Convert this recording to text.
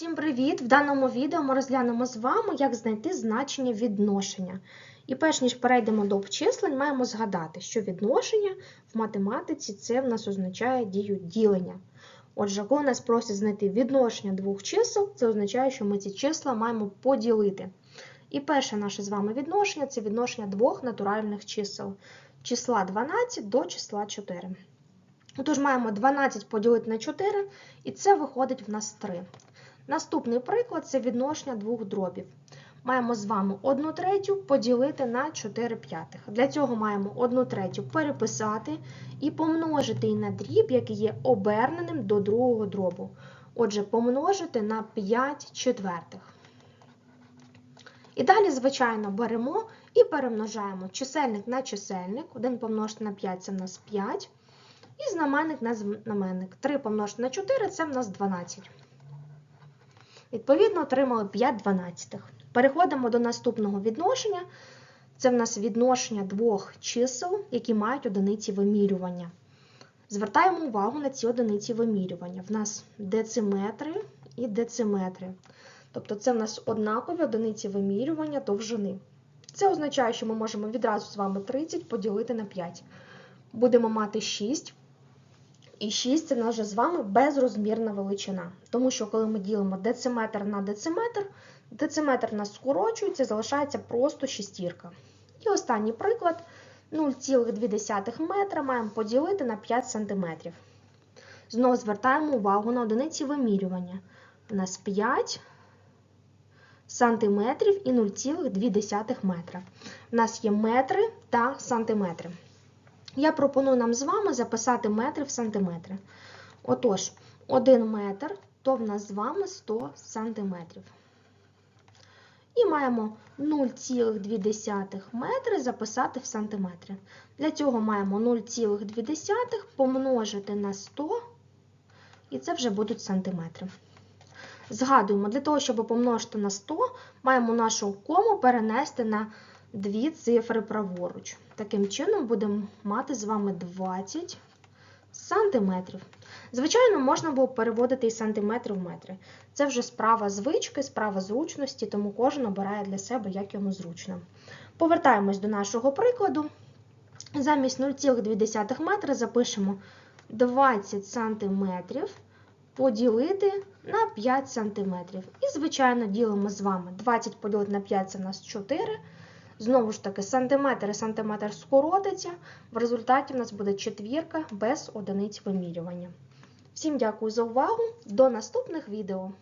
Всім привіт! В даному відео ми розглянемо з вами, як знайти значення відношення. І перш ніж перейдемо до обчислень, маємо згадати, що відношення в математиці це в нас означає дію ділення. Отже, коли нас просять знайти відношення двох чисел, це означає, що ми ці числа маємо поділити. І перше наше з вами відношення це відношення двох натуральних чисел числа 12 до числа 4. Отож, маємо 12 поділити на 4, і це виходить в нас 3. Наступний приклад це відношення двох дробів. Маємо з вами 1 третю поділити на 4 п'ятих. Для цього маємо 1 третю переписати і помножити її на дріб, який є оберненим до другого дробу. Отже, помножити на 5 четвертих. І далі, звичайно, беремо і перемножаємо чисельник на чисельник. 1 помножити на 5 це в нас 5. І знаменник на знаменник. 3 помножити на 4 це в нас 12. Відповідно, отримали 5 дванадцятих. Переходимо до наступного відношення. Це в нас відношення двох чисел, які мають одиниці вимірювання. Звертаємо увагу на ці одиниці вимірювання. В нас дециметри і дециметри. Тобто це в нас однакові одиниці вимірювання довжини. Це означає, що ми можемо відразу з вами 30 поділити на 5. Будемо мати 6. І 6 це вже з вами безрозмірна величина. Тому що, коли ми ділимо дециметр на дециметр, дециметр у нас скорочується, залишається просто шістірка. І останній приклад: 0,2 метра маємо поділити на 5 см. Знову звертаємо увагу на одиниці вимірювання. У нас 5 сантиметрів і 0,2 метра. У нас є метри та сантиметри. Я пропоную нам з вами записати метри в сантиметри. Отож, 1 метр то в нас з вами 100 сантиметрів. І маємо 0,2 метри записати в сантиметри. Для цього маємо 0,2 помножити на 100, і це вже будуть сантиметри. Згадуємо, для того, щоб помножити на 100, маємо нашу кому перенести на дві цифри праворуч. Таким чином будемо мати з вами 20 сантиметрів. Звичайно, можна було переводити і сантиметри в метри. Це вже справа звички, справа зручності, тому кожен обирає для себе, як йому зручно. Повертаємось до нашого прикладу. Замість 0,2 метра запишемо 20 сантиметрів поділити на 5 сантиметрів. І, звичайно, ділимо з вами 20 поділити на 5 це в нас 4. Знову ж таки, сантиметр і сантиметр скоротиться. В результаті в нас буде четвірка без одиниць вимірювання. Всім дякую за увагу. До наступних відео!